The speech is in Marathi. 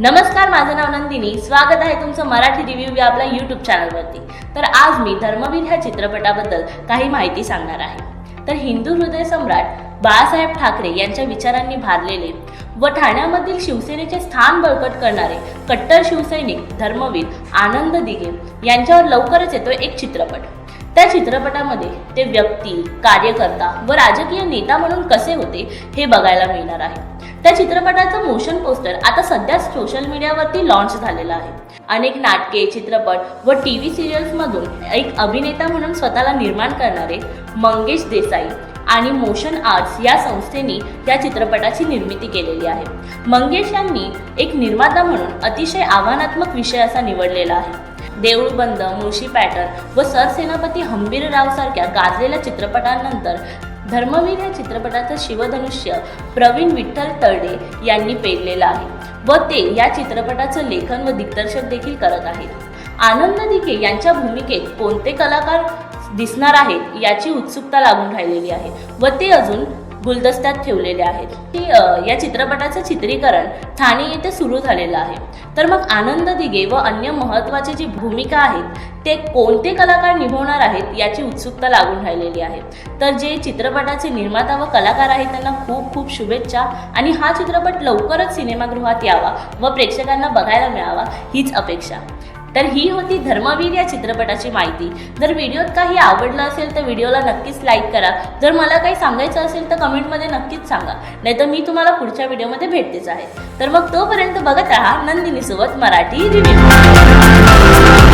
नमस्कार माझं नाव नंदिनी. स्वागत आहे तुमचं मराठी रिव्ह्यू या आपल्या यूट्यूब चॅनलवरती तर आज मी धर्मवीर ह्या चित्रपटाबद्दल काही माहिती सांगणार आहे. तर हिंदू हृदय सम्राट बाळासाहेब ठाकरे यांच्या विचारांनी भारलेले व ठाण्यामधील शिवसेनेचे स्थान बळकट करणारे कट्टर शिवसैनिक धर्मवीर आनंद दिघे यांच्यावर लवकरच येतो एक चित्रपट. त्या चित्रपटामध्ये ते व्यक्ती कार्यकर्ता व राजकीय नेता म्हणून कसे होते हे बघायला मिळणार आहे. त्या चित्रपटाचं मोशन पोस्टर आता सध्या सोशल मीडियावरती लॉन्च झालेलं आहे. अनेक नाटके चित्रपट व टी व्ही सिरियल्समधून एक अभिनेता म्हणून स्वतःला निर्माण करणारे मंगेश देसाई आणि मोशन आर्ट्स या संस्थेनी या चित्रपटाची निर्मिती केलेली आहे. मंगेश यांनी एक निर्माता म्हणून अतिशय आव्हानात्मक विषय असा निवडलेला आहे. देऊळ बंद मुळशी पॅटर्न व सरसेनापती हंबीरराव सारख्या गाजलेल्या चित्रपटांनंतर धर्मवीर या चित्रपटाचं शिवधनुष्य प्रवीण विठ्ठल तळडे यांनी पेरलेलं आहे. व ते या चित्रपटाचं लेखन व दिग्दर्शक देखील करत आहेत. आनंद दिघे यांच्या भूमिकेत कोणते कलाकार दिसणार आहेत याची उत्सुकता लागून राहिलेली आहे. व ते अजून गुलदस्त्यात ठेवलेले आहेत. की, या चित्रपटाचं चित्रीकरण ठाणे येथे सुरू झालेलं आहे. तर मग आनंद दिघे व अन्य महत्त्वाचे जी भूमिका आहेत ते कोणते कलाकार निभवणार आहेत याची उत्सुकता लागून राहिलेली आहे. तर जे चित्रपटाचे निर्माता व कलाकार आहेत त्यांना खूप खूप शुभेच्छा. आणि हा चित्रपट लवकरच सिनेमागृहात यावा व प्रेक्षकांना बघायला मिळावा हीच अपेक्षा. तर ही होती धर्मवीर या चित्रपटाची माहिती. जर व्हिडिओत काही आवडलं असेल तर व्हिडिओला नक्कीच लाईक करा. जर मला काही सांगायचं असेल तर कमेंटमध्ये नक्कीच सांगा. नाहीतर मी तुम्हाला पुढच्या व्हिडिओमध्ये भेटतेच आहे. तर मग तोपर्यंत बघत राहा नंदिनीसोबत मराठी रिव्ह्यू